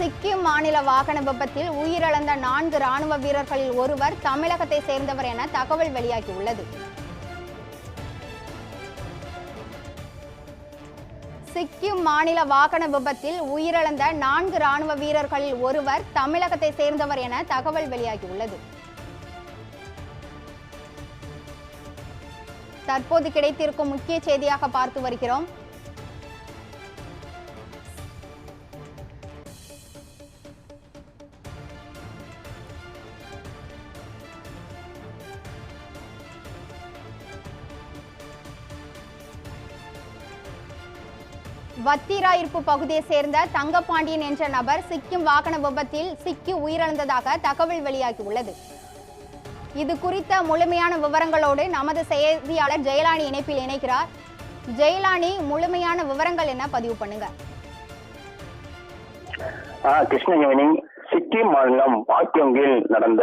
சிக்கிம் மாநில வாகன விபத்தில் உயிரிழந்த நான்கு ராணுவ வீரர்களில் ஒருவர் தமிழகத்தை சேர்ந்தவர் என தகவல் வெளியாகியுள்ளது. சிக்கிம் மாநில வாகன விபத்தில் உயிரிழந்த நான்கு ராணுவ வீரர்களில் ஒருவர் தமிழகத்தை சேர்ந்தவர் என தகவல் வெளியாகியுள்ளது. தற்போது கிடைத்திருக்கும் முக்கிய செய்தியாக பார்த்து வருகிறோம். வத்திராயிருப்பு பகுதியை சேர்ந்த தங்கப்பாண்டியன் என்ற நபர் சிக்கிம் வாகன விபத்தில் சிக்கி உயிரிழந்ததாக தகவல் வெளியாகியுள்ளது. இது குறித்த முழுமையான விவரங்களோடு நமது செய்தியாளர் ஜெயலானி இணைப்பில் இணைக்கிறார் ஜெயலானி முழுமையான விவரங்கள் என்ன? பதிவு பண்ணுங்க. ஆ, சிக்கிம் மாநிலம் பாக்கியோங்கில் நடந்த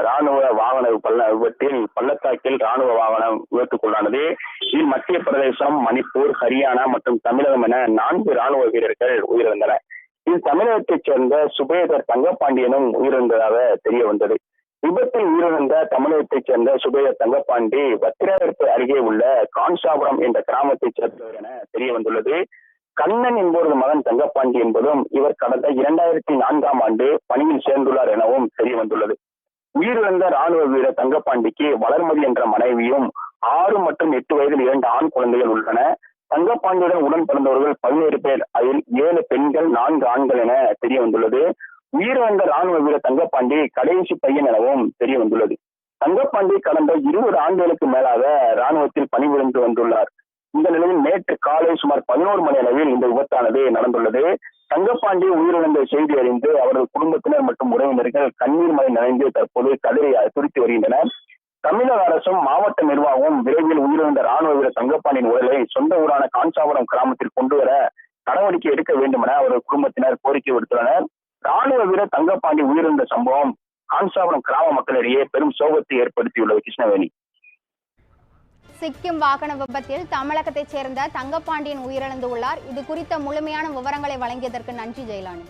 ராணுவ வாகன பள்ள விபத்தில் பள்ளத்தாக்கில் ராணுவ வாகனம் விபத்துக்குள்ளானது. இதில் மத்திய பிரதேசம் மணிப்பூர் ஹரியானா மற்றும் தமிழகம் என நான்கு ராணுவ வீரர்கள் உயிரிழந்தனர். இதில் தமிழகத்தைச் சேர்ந்த சுபேதர் தங்கப்பாண்டியனும் உயிரிழந்ததாக தெரிய வந்தது. விபத்தில் உயிரிழந்த தமிழகத்தைச் சேர்ந்த சுபேதர் தங்கப்பாண்டி வத்திராவிற்கு அருகே உள்ள கான்சாபுரம் என்ற கிராமத்தைச் சேர்ந்தவர் என தெரிய வந்துள்ளது. கண்ணன் என்பவரது மகன் தங்கப்பாண்டி என்பதும் இவர் கடந்த இரண்டாயிரத்தி நான்காம் ஆண்டு பணியில் சேர்ந்துள்ளார் எனவும் தெரிய வந்துள்ளது உயிரிழந்த ராணுவ வீரர் தங்கப்பாண்டிக்கு வளர்மதி என்ற மனைவியும் ஆறு மற்றும் எட்டு வயதில் இரண்டு ஆண் குழந்தைகள் உள்ளன. தங்கப்பாண்டியுடன் உடன் பிறந்தவர்கள் பதினேழு பேர். அதில் ஏழு பெண்கள் நான்கு ஆண்கள் என தெரிய வந்துள்ளது உயிரிழந்த ராணுவ வீரர் தங்கப்பாண்டி கடைசி பையன் எனவும் தெரிய வந்துள்ளது தங்கப்பாண்டி கடந்த இருபது ஆண்டுகளுக்கு மேலாக ராணுவத்தில் பணிபுரிந்து வந்துள்ளார். இந்த நிலையில் நேற்று காலை சுமார் பதினோரு மணி அளவில் இந்த விபத்தானது நடந்துள்ளது. தங்கப்பாண்டி உயிரிழந்த செய்தி அறிந்து அவரது குடும்பத்தினர் மற்றும் உறவினர்கள் கண்ணீர் மழை நனைந்து தற்போது கதறி துடித்து வருகின்றனர். தமிழக அரசும் மாவட்ட நிர்வாகமும் விரைவில் உயிரிழந்த ராணுவ வீரர் தங்கப்பாண்டியின் உடலை சொந்த ஊரான காஞ்சாபுரம் கிராமத்தில் கொண்டு வர நடவடிக்கை எடுக்க வேண்டும் என அவரது குடும்பத்தினர் கோரிக்கை விடுத்துள்ளனர். ராணுவ வீரர் தங்கப்பாண்டி உயிரிழந்த சம்பவம் காஞ்சாபுரம் கிராம மக்களிடையே பெரும் சோகத்தை ஏற்படுத்தியுள்ளது கிருஷ்ணவேணி. சிக்கிம் வாகன விபத்தில் தமிழகத்தைச் சேர்ந்த தங்கப்பாண்டியன் உயிரிழந்துள்ளார். இது குறித்த முழுமையான விவரங்களை வழங்கியதற்கு நன்றி ஜெயலானி.